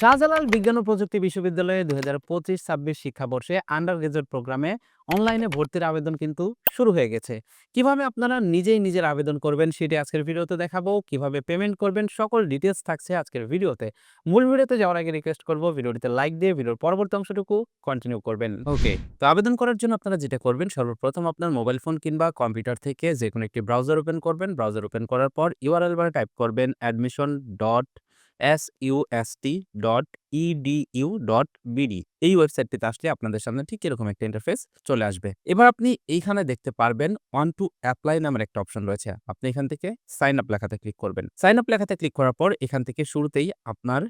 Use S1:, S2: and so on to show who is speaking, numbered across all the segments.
S1: শাহজালাল বিজ্ঞান ও প্রযুক্তি বিশ্ববিদ্যালয়ে দুই হাজার পঁচিশ, ছাব্বিশ শিক্ষাবর্ষে আন্ডার গ্রাজুয়েট প্রোগ্রামে অনলাইনে ভর্তির আবেদন কিন্তু শুরু হয়ে গেছে। কীভাবে আপনারা নিজেই নিজের আবেদন করবেন সেটি আজকের ভিডিওতে দেখাবো। কীভাবে পেমেন্ট করবেন সকল ডিটেলস থাকছে আজকের ভিডিওতে। মূল ভিডিওতে যাওয়ার আগে রিকোয়েস্ট করব, ভিডিওটিতে লাইক দিয়ে ভিডিওর পরবর্তী অংশটুকু কন্টিনিউ করবেন। ওকে তো আবেদন করার জন্য আপনারা যেটা করবেন, সর্বপ্রথম আপনার মোবাইল ফোন কিংবা কম্পিউটার থেকে যে কোনো একটি ব্রাউজার ওপেন করবেন। ব্রাউজার ওপেন করার পর ইউআরএল বার টাইপ করবেন admission dot S UST dot EDU dot BD. এই ওয়েবসাইটটিতে আসলে আপনাদের সামনে ঠিক এরকম একটা ইন্টারফেস চলে আসবে। এবার আপনি এইখানে দেখতে পারবেন ওয়ান টু অ্যাপ্লাই নামের একটা অপশন রয়েছে। আপনি এখান থেকে সাইন আপ লেখাতে ক্লিক করবেন। সাইন আপ লেখাতে ক্লিক করার পর এখান থেকে শুরুতেই আপনার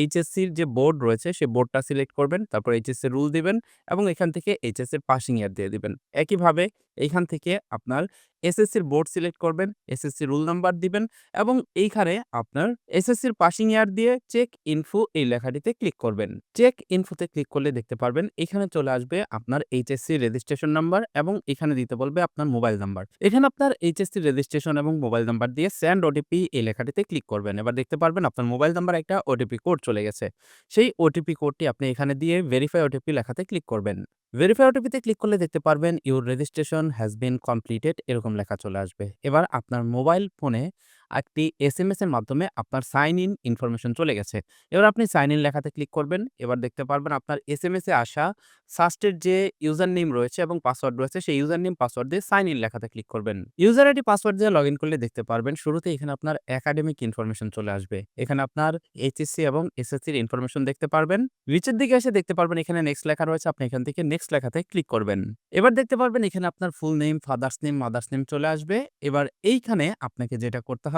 S1: এইচএসসির যে বোর্ড রয়েছে, সেই বোর্ডটা সিলেক্ট করবেন, তারপর এইচএসসি রুল দিবেন এবং এখান থেকে এইচএসসির পাসিং ইয়ার দিয়ে দিবেন। একইভাবে এইখান থেকে আপনার এসএসসির বোর্ড সিলেক্ট করবেন এসএসসি রুল নাম্বার দিবেন এবং এইখানে আপনার এসএসসির পাসিং ইয়ার দিয়ে চেক ইনফো এই লেখাটিতে ক্লিক করবেন। চেক ইনফোতে ক্লিক করলে দেখতে পারবেন এখানে চলে আসবে আপনার এইচএসসি রেজিস্ট্রেশন নাম্বার এবং এখানে দিতে বলবে আপনার মোবাইল নাম্বার এখানে আপনার এইচএসসি রেজিস্ট্রেশন এবং মোবাইল নাম্বার দিয়ে স্যান্ড ওটিপি এই লেখাটিতে ক্লিক করবেন। এবার দেখতে পারবেন আপনার মোবাইল নাম্বার একটা ওটিপি কোড চলে গেছে। সেই ওটিপি কোডটি আপনি এখানে দিয়ে ভেরিফাই ওটিপি লেখাতে ক্লিক করবেন। ভেরিফাই ওটিপিতে ক্লিক করলে দেখতে পারবেন your registration has been completed এরকম লেখা চলে আসবে। এবার আপনার মোবাইল ফোনে একটি এস এম এর মাধ্যমে আপনার সাইন ইন ইনফরমেশন চলে গেছে। এবার আপনি সাইন ইন লেখাতে ক্লিক করবেন, এবার দেখতে পারবেন আপনার এস এম এস আসা সাস্টের যে ইউজার নেম রয়েছে এবং পাসওয়ার্ড রয়েছে, সেই ইউজার নেম পাসওয়ার্ড দিয়ে সাইন ইন লেখাতে ক্লিক করবেন। ইউজার আইডি পাসওয়ার্ড দিয়ে লগ ইন করলে দেখতে পারবেন শুরুতে এখানে আপনার একাডেমিক ইনফরমেশন চলে আসবে। এখানে আপনার এইচএসসি এবং এসএসসির ইনফরমেশন দেখতে পারবেন। নিচের দিকে এসে দেখতে পারবেন এখানে নেক্সট লেখা রয়েছে, আপনি এখান থেকে নেক্সট লেখাতে ক্লিক করবেন। এবার দেখতে পারবেন এখানে আপনার full name father's name mother's name চলে আসবে। এবার এইখানে আপনাকে যেটা করতে হবে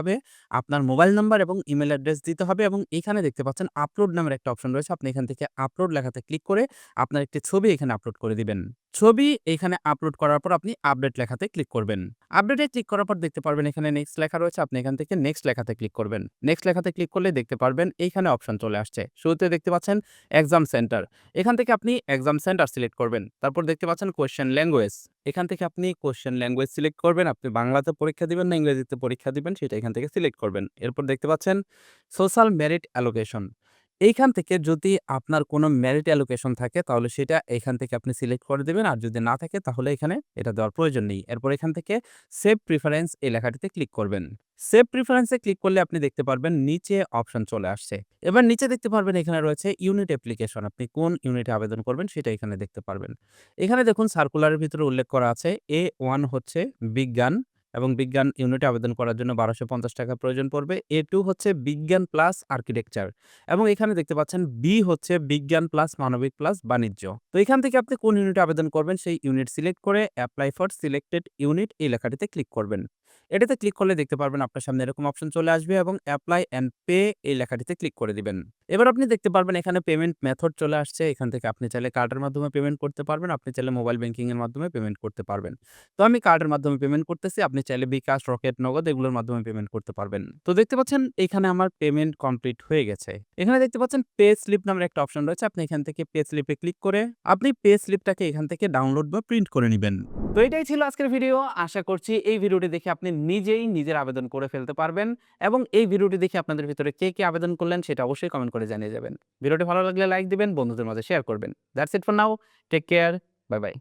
S1: আপনার মোবাইল নাম্বার এবং ইমেল অ্যাড্রেস দিতে হবে এবং এখানে দেখতে পাচ্ছেন আপলোড নামের একটা অপশন রয়েছে। আপনি এখান থেকে আপলোড লেখাতে ক্লিক করে আপনার একটি ছবি এখানে আপলোড করে দিবেন। ছবি এখানে আপলোড করার পর আপনি আপডেট লেখাতে ক্লিক করবেন। আপডেটে ক্লিক করার পর দেখতে পারবেন এখানে নেক্সট লেখা রয়েছে। আপনি এখান থেকে নেক্সট লেখাতে ক্লিক করবেন। নেক্সট লেখাতে ক্লিক করলে দেখতে পারবেন এইখানে অপশন চলে আসছে। শুরুতে দেখতে পাচ্ছেন এক্সাম সেন্টার এখান থেকে আপনি এক্সাম সেন্টার সিলেক্ট করবেন। তারপর দেখতে পাচ্ছেন কোয়েশ্চেন ল্যাঙ্গুয়েজ এখান থেকে আপনি কোশ্চেন ল্যাঙ্গুয়েজ সিলেক্ট করবেন, আপনি বাংলাতে পরীক্ষা দিবেন না ইংরেজিতে পরীক্ষা দিবেন, সেটা এখান থেকে সিলেক্ট করবেন। এরপর দেখতে পাচ্ছেন সোশ্যাল মেরিট অ্যালোকেশন এইখান থেকে যদি আপনার কোনো মেরিট অ্যালোকেশন থাকে, তাহলে সেটা এখান থেকে আপনি সিলেক্ট করে দেবেন। আর যদি না থাকে, তাহলে এখানে এটা দেওয়ার প্রয়োজন নেই। এরপর এখান থেকে সেভ প্রিফারেন্স এই লেখাটিতে ক্লিক করবেন। সেভ প্রিফারেন্সে ক্লিক করলে আপনি দেখতে পারবেন নিচে অপশন চলে আসছে। এবার নিচে দেখতে পারবেন এখানে রয়েছে ইউনিট অ্যাপ্লিকেশন আপনি কোন ইউনিটে আবেদন করবেন সেটা এখানে দেখতে পারবেন। এখানে দেখুন সার্কুলারের ভিতরে উল্লেখ করা আছে এ ওয়ান হচ্ছে বিজ্ঞান এবং বিজ্ঞান ইউনিটে আবেদন করার জন্য বারোশো পঞ্চাশ টাকা প্রয়োজন পড়বে। এ টু হচ্ছে বিজ্ঞান প্লাস আর্কিটেকচার এবং এখানে দেখতে পাচ্ছেন বি হচ্ছে বিজ্ঞান প্লাস মানবিক প্লাস বাণিজ্য। তো এখান থেকে আপনি কোন ইউনিটে আবেদন করবেন সেই ইউনিট সিলেক্ট করে অ্যাপ্লাই ফর সিলেক্টেড ইউনিট এই লেখাটিতে ক্লিক করবেন। এটাতে ক্লিক করলে দেখতে পারবেন আপনার সামনে এরকম অপশন চলে আসবে এবং অ্যাপ্লাই অ্যান্ড পে এই লেখাটিতে ক্লিক করে দিবেন। এবার আপনি দেখতে পারবেন এখানে পেমেন্ট মেথড চলে আসছে। এখান থেকে আপনি চাইলে কার্ডের মাধ্যমে পেমেন্ট করতে পারবেন, আপনি চাইলে মোবাইল ব্যাংকিং এর মাধ্যমে পেমেন্ট করতে পারবেন। তো আমি কার্ডের মাধ্যমে পেমেন্ট করতেছি আপনি চাইলে বিকাশ, রকেট, নগদ এগুলোর মাধ্যমে পেমেন্ট করতে পারবেন। তো দেখতে পাচ্ছেন, এখানে আমার পেমেন্ট কমপ্লিট হয়ে গেছে। এখানে দেখতে পাচ্ছেন পে স্লিপ নামের একটা অপশন রয়েছে। আপনি এখান থেকে পে স্লিপে ক্লিক করে আপনি পে স্লিপটাকে এখান থেকে ডাউনলোড বা প্রিন্ট করে নেবেন। তো এটাই ছিল আজকের ভিডিও আশা করছি এই ভিডিওটি দেখে আপনি নিজেই নিজের আবেদন করে ফেলতে পারবেন এবং এই ভিডিওটি দেখে আপনাদের ভিতরে কে কে আবেদন করলেন সেটা অবশ্যই কমেন্ট করে জানিয়ে যাবেন। ভিডিওটি ভালো লাগলে লাইক দিবেন, বন্ধুদের মাঝে শেয়ার করবেন। That's it for now take care bye bye